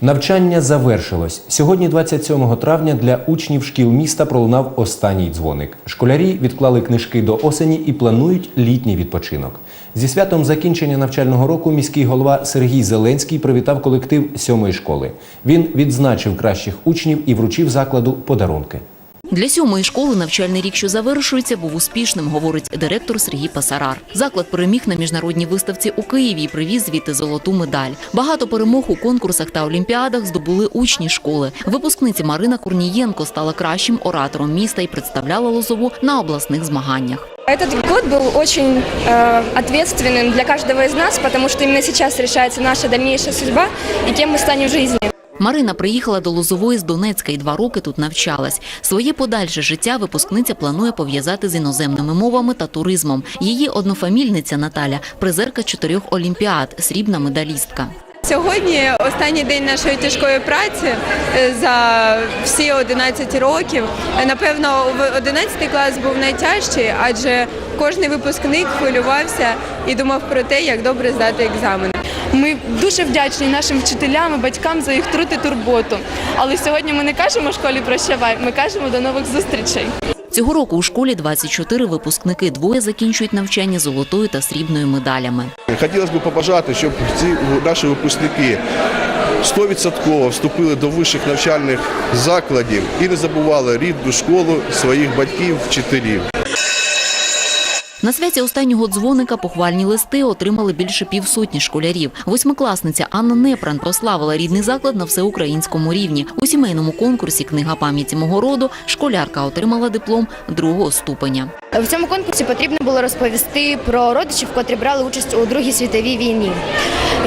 Навчання завершилось. Сьогодні, 27 травня, для учнів шкіл міста пролунав останній дзвоник. Школярі відклали книжки до осені і планують літній відпочинок. Зі святом закінчення навчального року міський голова Сергій Зеленський привітав колектив сьомої школи. Він відзначив кращих учнів і вручив закладу подарунки. Для сьомої школи навчальний рік, що завершується, був успішним, говорить директор Сергій Пасарар. Заклад переміг на міжнародній виставці у Києві і привіз звідти золоту медаль. Багато перемог у конкурсах та олімпіадах здобули учні школи. Випускниця Марина Корнієнко стала кращим оратором міста і представляла Лозову на обласних змаганнях. Этот год был очень э, ответственным для каждого из нас, потому что именно сейчас решается наша дальнейшая судьба и кем мы станем в жизни. Марина приїхала до Лозової з Донецька і два роки тут навчалась. Своє подальше життя випускниця планує пов'язати з іноземними мовами та туризмом. Її однофамільниця Наталя – призерка чотирьох олімпіад, срібна медалістка. Сьогодні останній день нашої тяжкої праці е, за всі 11 років. Е, Напевно, в 11 клас був найтяжчий, адже кожен випускник хвилювався і думав про те, як добре здати екзамени. Ми дуже вдячні нашим вчителям і батькам за їх труд і турботу. Але сьогодні ми не кажемо школі прощавай, ми кажемо до нових зустрічей. Цього року у школі 24 випускники, двоє закінчують навчання золотою та срібною медалями. Хотілося б побажати, щоб ці наші випускники 100% вступили до вищих навчальних закладів і не забували рідну школу своїх батьків, вчителів. На святі останнього дзвоника похвальні листи отримали більше півсотні школярів. Восьмикласниця Анна Непран прославила рідний заклад на всеукраїнському рівні. У сімейному конкурсі Книга пам'яті мого роду школярка отримала диплом другого ступеня. В цьому конкурсі потрібно було розповісти про родичів, котрі брали участь у Другій світовій війні.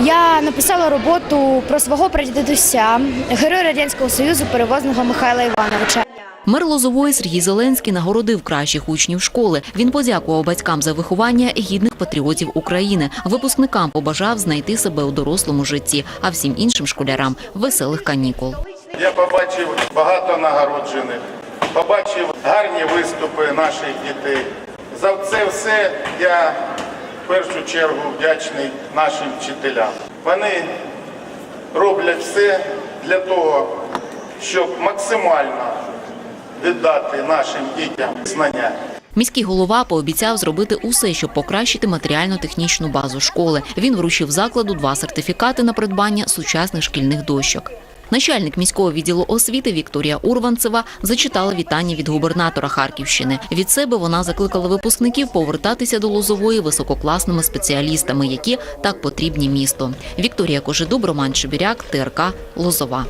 Я написала роботу про свого прадідуся, героя Радянського Союзу, перевозного Михайла Івановича. Мер Лозової Сергій Зеленський нагородив кращих учнів школи. Він подякував батькам за виховання гідних патріотів України. Випускникам побажав знайти себе у дорослому житті, а всім іншим школярам веселих канікул. Я побачив багато нагороджених, побачив гарні виступи наших дітей. За це все я в першу чергу вдячний нашим вчителям. Вони роблять все для того, щоб максимально віддати нашим дітям знання. Міський голова пообіцяв зробити усе, щоб покращити матеріально-технічну базу школи. Він вручив закладу два сертифікати на придбання сучасних шкільних дощок. Начальник міського відділу освіти Вікторія Урванцева зачитала вітання від губернатора Харківщини. Від себе вона закликала випускників повертатися до Лозової висококласними спеціалістами, які так потрібні місту. Вікторія Кожедуб, Роман Чебіряк, ТРК Лозова.